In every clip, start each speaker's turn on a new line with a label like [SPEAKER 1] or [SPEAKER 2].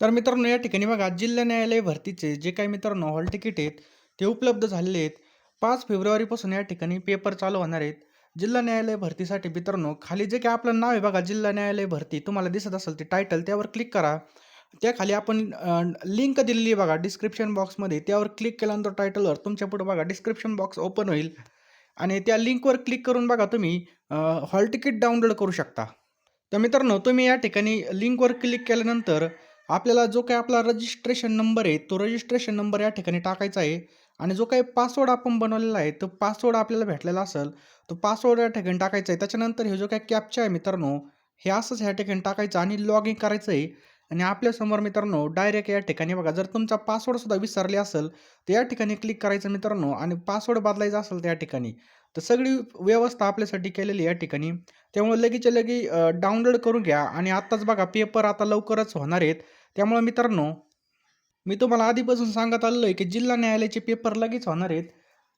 [SPEAKER 1] तर मित्रांनो या ठिकाणी बघा जिल्हा न्यायालय भरतीचे जे काही मित्रांनो हॉल तिकीट आहेत ते उपलब्ध झालेले आहेत. पाच फेब्रुवारीपासून या ठिकाणी पेपर चालू होणार आहेत. जिल्हा न्यायालय भरतीसाठी मित्रांनो खाली जे काही आपलं नाव आहे बघा जिल्हा न्यायालय भरती तुम्हाला दिसत असेल ते टायटल त्यावर क्लिक करा. त्याखाली आपण लिंक दिलेली आहे बघा डिस्क्रिप्शन बॉक्समध्ये त्यावर क्लिक केल्यानंतर टायटलवर तुमच्यापुढे बघा डिस्क्रिप्शन बॉक्स ओपन होईल. आणि त्या लिंकवर क्लिक करून बघा तुम्ही हॉल तिकीट डाउनलोड करू शकता. तर मित्रांनो तुम्ही या ठिकाणी लिंकवर क्लिक केल्यानंतर आपल्याला जो काही आपला रजिस्ट्रेशन नंबर आहे तो रजिस्ट्रेशन नंबर या ठिकाणी टाकायचा आहे. आणि जो काही पासवर्ड आपण बनवलेला आहे तो पासवर्ड आपल्याला भेटलेला असेल तो पासवर्ड या ठिकाणी टाकायचा आहे. त्याच्यानंतर हे जो काही कॅपचा आहे मित्रांनो हे असंच ह्या ठिकाणी टाकायचं आणि लॉग इन करायचं आहे. आणि आपल्यासमोर मित्रांनो डायरेक्ट या ठिकाणी बघा जर तुमचा पासवर्डसुद्धा विसरले असेल तर या ठिकाणी क्लिक करायचं मित्रांनो आणि पासवर्ड बदलायचा असेल तर या ठिकाणी तर सगळी व्यवस्था आपल्यासाठी केलेली या ठिकाणी. त्यामुळे लगेच लगे डाउनलोड करून घ्या. आणि आत्ताच बघा पेपर आता लवकरच होणार आहेत. त्यामुळं मित्रांनो मी तुम्हाला आधीपासून सांगत आलेलो आहे की जिल्हा न्यायालयाचे पेपर लगेच होणार आहेत.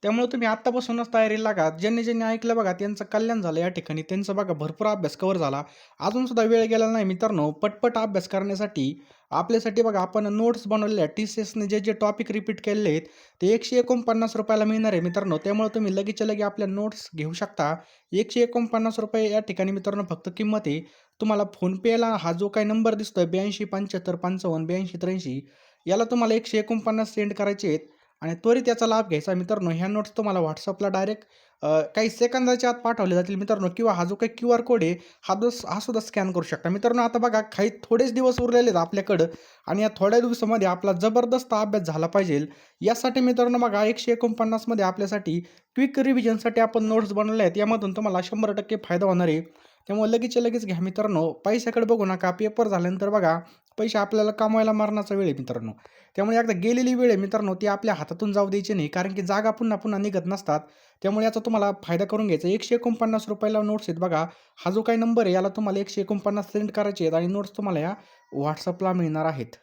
[SPEAKER 1] त्यामुळे तुम्ही आत्तापासूनच तयारी लागा. ज्यांनी ज्यांनी ऐकलं बघा त्यांचं कल्याण झालं या ठिकाणी. त्यांचा बघा भरपूर अभ्यास कवर झाला. अजूनसुद्धा वेळ गेला नाही मित्रांनो. पटपट अभ्यास करण्यासाठी आपल्यासाठी बघा आपण नोट्स बनवलेल्या टी सी एसने जे जे टॉपिक रिपीट केलेले आहेत ते एकशे एकोणपन्नास रुपयाला मिळणार आहे मित्रांनो. त्यामुळे तुम्ही लगेचच्या लगे आपल्या नोट्स घेऊ शकता. एकशे एकोणपन्नास रुपये या ठिकाणी मित्रांनो फक्त किंमत आहे. तुम्हाला फोनपेला हा जो काही नंबर दिसतोय ब्याऐंशी पंच्याहत्तर पंचावन्न ब्याऐंशी त्र्याऐंशी याला तुम्हाला एकशे एकोणपन्नास सेंड करायचे आहेत. आणि त्वरित याचा लाभ घ्यायचा. मित्रांनो ह्या नोट्स तुम्हाला व्हॉट्सअपला डायरेक्ट काही सेकंदाच्या आत पाठवले जातील मित्रांनो किंवा हा जो काही क्यू आर कोड आहे हा दो हा सुद्धा स्कॅन करू शकता. मित्रांनो आता बघा काही थोडेच दिवस उरलेले आहेत आपल्याकडं आणि या थोड्या दिवसामध्ये आपला जबरदस्त अभ्यास झाला पाहिजे. यासाठी मित्रांनो बघा एकशे एकोणपन्नासमध्ये आपल्यासाठी क्विक रिव्हिजनसाठी आपण नोट्स बनवले आहेत. यामधून तुम्हाला शंभर टक्के फायदा होणार आहे. त्यामुळे लगेच लगेच घ्या मित्रांनो. पैशाकडे बघू नका. पेपर झाल्यानंतर बघा पैसे आपल्याला कमवायला मारण्याचा वेळ आहे मित्रांनो. त्यामुळे एकदा गेलेली वेळ आहे मित्रांनो ती आपल्या हातातून जाऊ द्यायची नाही कारण की जागा पुन्हा पुन्हा निघत नसतात. त्यामुळे याचा तुम्हाला फायदा करून घ्यायचा एकशे एकोणपन्नास रुपयाला नोट्स आहेत बघा. हा जो काही नंबर आहे याला तुम्हाला एकशे एकोणपन्नास सेंड करायचे आहेत आणि नोट्स तुम्हाला या व्हॉट्सअपला मिळणार आहेत.